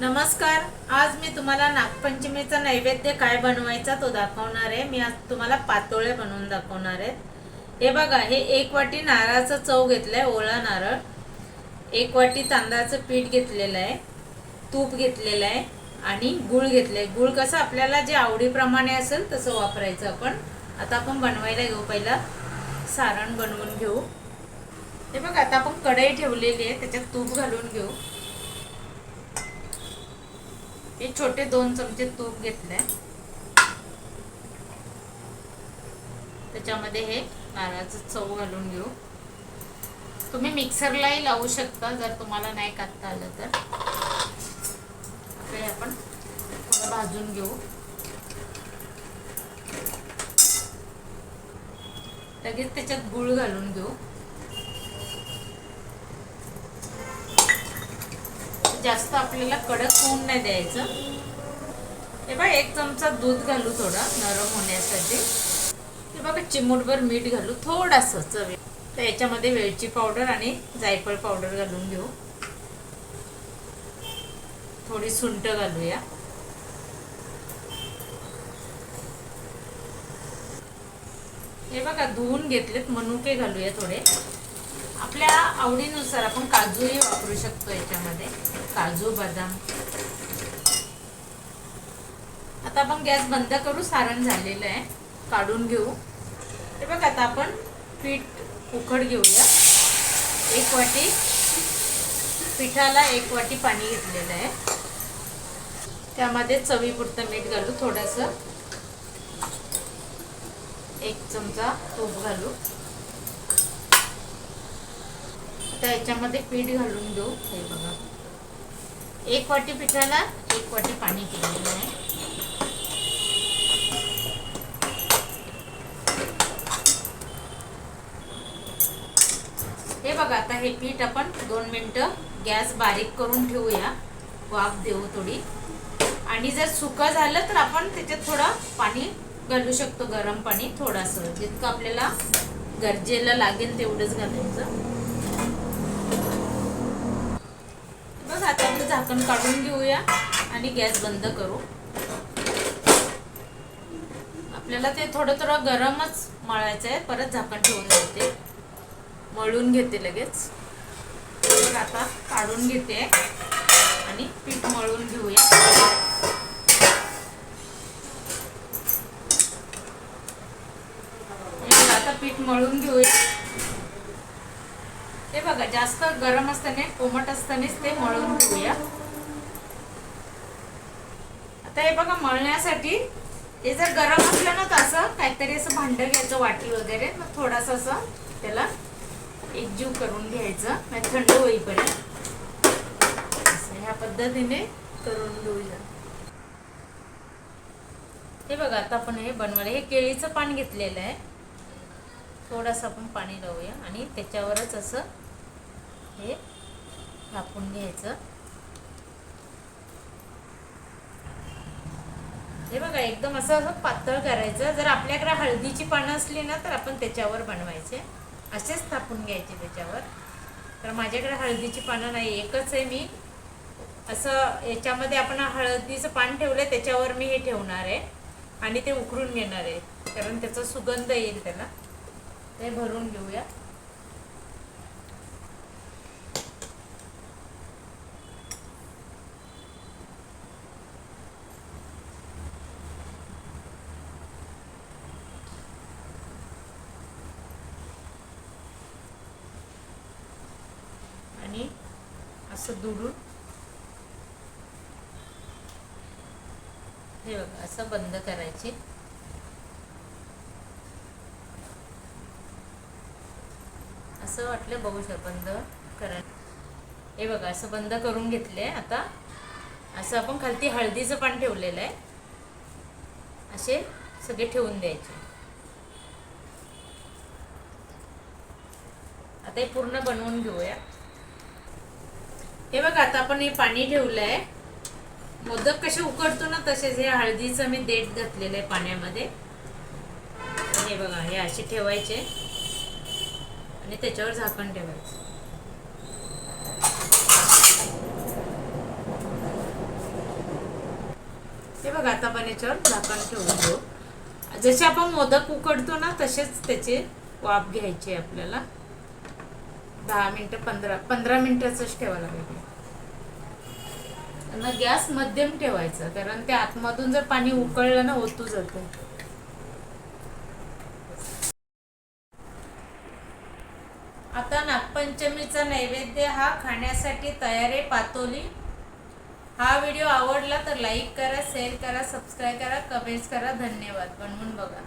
नमस्कार आज मी तुम्हाला नागपंचमीचा नैवेद्य काय बनवायचा तो दाखवणार आहे. मी आज तुम्हाला पातोळे बनवून दाखवणार आहे. हे बघा हे एक वाटी नारळाचं चव घेतलं आहे ओळा नारळ. एक वाटी तांदळाचं पीठ घेतलेलं आहे तूप घेतलेलं आहे आणि गुळ आहे गुळ कसं आपल्याला जे आवडीप्रमाणे असेल तसं वापरायचं आपण. आता आपण बनवायला घेऊ पहिला सारण बनवून घेऊ. हे बघा आता आपण कढई ठेवलेली आहे त्याच्यात तूप घालून घेऊ. हे छोटे दोन चमचे तूप घेतले त्याच्यामध्ये हे नारळाचं चव घालून घेऊ. तुम्ही मिक्सरलाही लावू शकता जर तुम्हाला नाही काढता आलं तर. हे आपण थोडं भाजून घेऊ. लगेच त्याच्यात गुळ घालून घेऊ. जास्त आपल्याला कडक होऊन नाही द्यायचं. हे बघा एक चमचा दूध घालू थोडा नरम होण्यासाठी. हे बघा चिमूटभर मीठ घालू थोडासा चवी. तर याच्यामध्ये वेलची पावडर आणि जायफळ पावडर घालून घेऊ. थोडी सुंट घालूया. हे बघा धुवून घेतलेत मनुके घालूया थोडे. आपल्या आवडीनुसार आपण काजूही वापरू शकतो याच्यामध्ये. काजू बदाम. आता आपण गॅस बंद करू सारण झालेलं आहे. काढून घेऊ. हे बघ आता आपण पीठ उकड घेऊया. एक वाटी पिठाला एक वाटी पाणी घेतलेलं आहे. त्यामध्ये चवीपुरतं मीठ घालू थोडंसं. एक चमचा तूप घालू. आता याच्यामध्ये पीठ घालून देऊ. हे बघा. एक वाटी पिठाला एक वाटी पाणी केलेलं आहे. हे बघा आता हे पीठ आपण दोन मिनटं गॅस बारीक करून ठेवूया. वाफ देऊ थोडी. आणि जर सुकं झालं तर आपण त्याच्यात थोडं पाणी घालू शकतो गरम पाणी थोडंसं. जितकं आपल्याला गरजेला लागेल तेवढंच घालायचं. झाकण काढून घेऊया आणि गॅस बंद करू. आपल्याला ते थोडं थोडं गरमच मळायचं आहे. परत झाकण ठेवून देते. मळून घेते लगेच. तर आता काढून घेते आणि पीठ मळून घेऊया. आता पीठ मळून घेऊया. बघा जास्त गरम असताना कोमट असतानाच ते मळून घेऊया. आता हे बघा मळण्यासाठी हे जर गरम असलं ना तर असं काहीतरी असं भांड घ्यायचं वाटी वगैरे मग थोडासा असं त्याला एकजीव करून घ्यायचं म्हणजे थंड होईपर्यंत. असं ह्या पद्धतीने करून घेऊया. हे बघा आता आपण हे बनवायला हे केळीचं पान घेतलेलं आहे. थोडंसं आपण पाणी लावूया आणि त्याच्यावरच असं हे थापून घ्यायचं. हे बघा एकदम असं असं पातळ करायचं. जर आपल्याकडे हळदीची पानं असली ना तर आपण त्याच्यावर बनवायचे. असेच थापून घ्यायचे त्याच्यावर. तर माझ्याकडे हळदीची पानं नाही एकच आहे मी. असं याच्यामध्ये आपण हळदीचं पान ठेवलं त्याच्यावर मी हे ठेवणार आहे. आणि ते उकळून घेणार आहे. कारण त्याचा सुगंध येईल त्याला. ते भरून घेऊया. आणि असं दुडून हे बघा असं बंद करायचे. असं वाटलं बघू शक बंद करायचं हे बघा असं बंद करून घेतले आता. असं आपण खालती हळदीचं पान ठेवलेलं आहे. असे सगळे ठेवून द्यायचे. आता हे पूर्ण बनवून घेऊया. हे बघा आता आपण हे पाणी ठेवलं आहे मोदक कसे उकडतो ना तसेच हे हळदीचं मी देठ घातलेलं आहे पाण्यामध्ये. हे बघा हे असे ठेवायचे. आणि त्याच्यावर झाकण ठेवायचं. बघा आता आपण याच्यावर झाकण ठेवून देऊ जसे आपण मोदक उकडतो ना तसेच त्याचे वाफ घ्यायचे आपल्याला. दहा मिनटं पंधरा पंधरा मिनटाचंच ठेवावं लागेल. ना गॅस मध्यम ठेवायचा कारण ते आतमधून जर पाणी उकळलं ना ओतू जातं. आता नागपंचमीचा नैवेद्य हा खाण्यासाठी तयार आहे पातोली. हा व्हिडिओ आवडला तर लाईक करा शेअर करा सबस्क्राईब करा कमेंट्स करा. धन्यवाद. बनवून बघा.